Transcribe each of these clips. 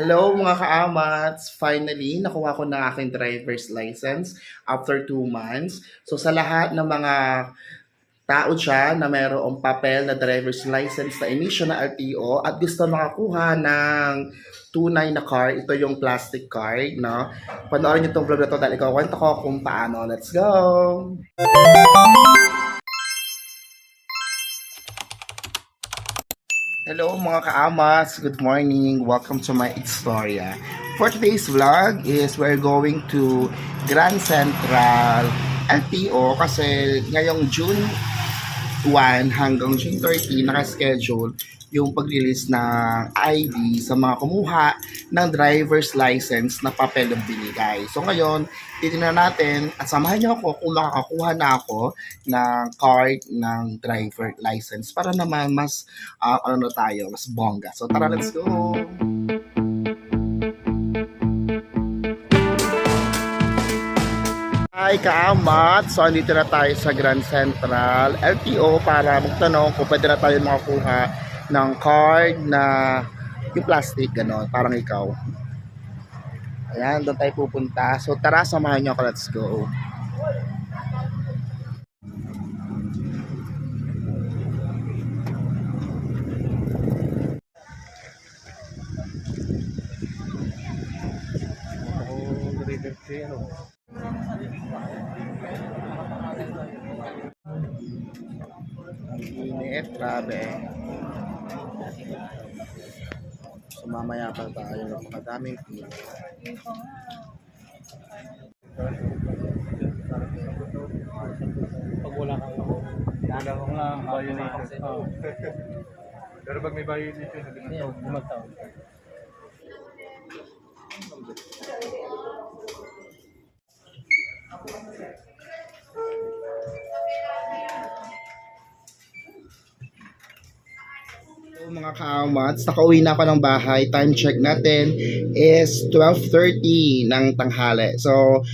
Hello mga kaamats! Finally, nakuha ko na aking driver's license after 2 months. So sa lahat ng mga tao dyan na mayroong papel na driver's license na emission na RTO at gusto makakuha ng tunay na card, ito yung plastic card, no? Panoorin niyo itong vlog na to dahil ikaw kwento ko kung paano. Let's go! Hello mga kaamas, good morning. Welcome to my Exploria. For today's vlog is we're going to Grand Central LTO kasi ngayong June 1 hanggang June 30 naka-schedule yung pag-release ng ID sa mga kumuha ng driver's license na papel ng binigay. So ngayon, titingnan natin at samahan niyo ako kung makakakuha na ako ng card ng driver license para naman mas ah, ano tayo, mas bongga. So tara, let's go! Hi, kaamat! So, andito na tayo sa Grand Central LTO para magtanong kung pwede na tayo makakuha ng card na yung plastic, gano'n, parang ikaw. Ayan, doon tayo pupunta. So, tara, samahan niyo ako. Let's go. Ang init, grabe. So, mamaya pa tayo. Napakadaming pila. Pag wala kang ako. Wala ko nga violation. Oo. Pero pag may violation, Hindi, limang taon. So, mga kaamats, nakauwi na ako ng bahay. Time check natin is 12.30 ng tanghali. So,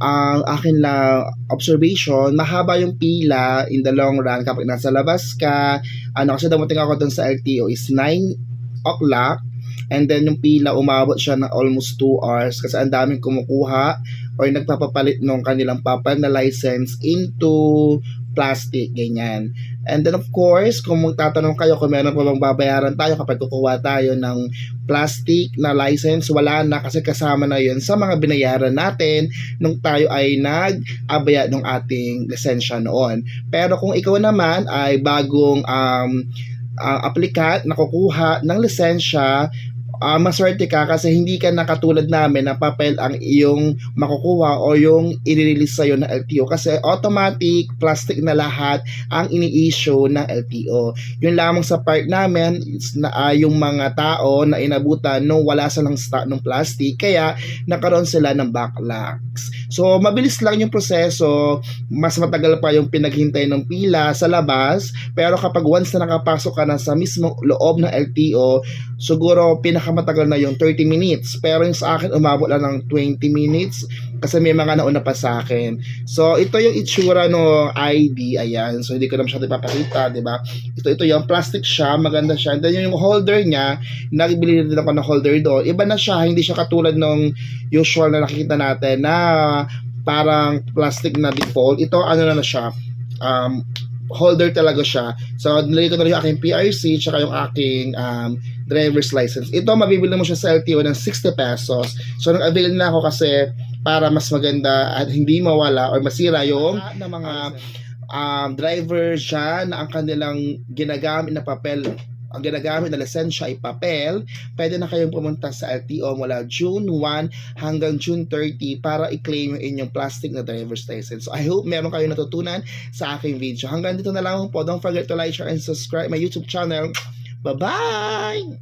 ang akin lang observation, mahaba yung pila in the long run kapag nasa labas ka. Ano, kasi dumating ako dun sa LTO is 9 o'clock. And then yung pila, umabot siya ng almost 2 hours kasi ang daming kumukuha or nagpapapalit ng kanilang papel na license into plastic, ganyan. And then of course, kung magtatanong kayo kung meron pa bang babayaran tayo kapag kukuha tayo ng plastic na license, wala na kasi kasama na yun sa mga binayaran natin nung tayo ay nag-abaya ng ating lisensya noon. Pero kung ikaw naman ay bagong um, uh, aplikant na kukuha ng lisensya, ah maswerte ka kasi hindi ka nakatulad namin na papel ang iyong makukuha o yung i-release sa'yo ng LTO kasi automatic plastic na lahat ang ini-issue ng LTO. Yun lamang sa part namin na ah, yung mga tao na inabutan nung wala silang stock ng plastic kaya nakaroon sila ng backlogs. So mabilis lang yung proseso, mas matagal pa yung pinaghintay ng pila sa labas. Pero kapag once na nakapasok ka na sa mismong loob ng LTO, siguro pinakamatagal na yung 30 minutes. Pero yung sa akin, umabot lang ng 20 minutes kasi may mga nauna pa sa akin. So, ito yung itsura no ID. Ayan. So, hindi ko na masyado ipapakita, di ba? Ito, ito yung plastic siya. Maganda siya. And then yung holder niya, nagbili din ako ng holder doon. Iba na siya. Hindi siya katulad ng usual na nakikita natin na parang plastic na default. Ito, ano na na siya. Um, holder talaga siya. So, nilagay ko na rin yung aking PRC tsaka yung aking um, driver's license. Ito, mabibili mo siya sa LTO ng 60 pesos. So, nag-avail na ako kasi para mas maganda at hindi mawala or masira yung na mga um, driver siya na ang kanilang ginagamit na papel ang ginagamit na lisensya ay papel, pwede na kayong pumunta sa LTO mula June 1 hanggang June 30 para i-claim yung inyong plastic na driver's license. So I hope meron kayong natutunan sa aking video. Hanggang dito na lang po. Don't forget to like, share, and subscribe my YouTube channel. Bye-bye!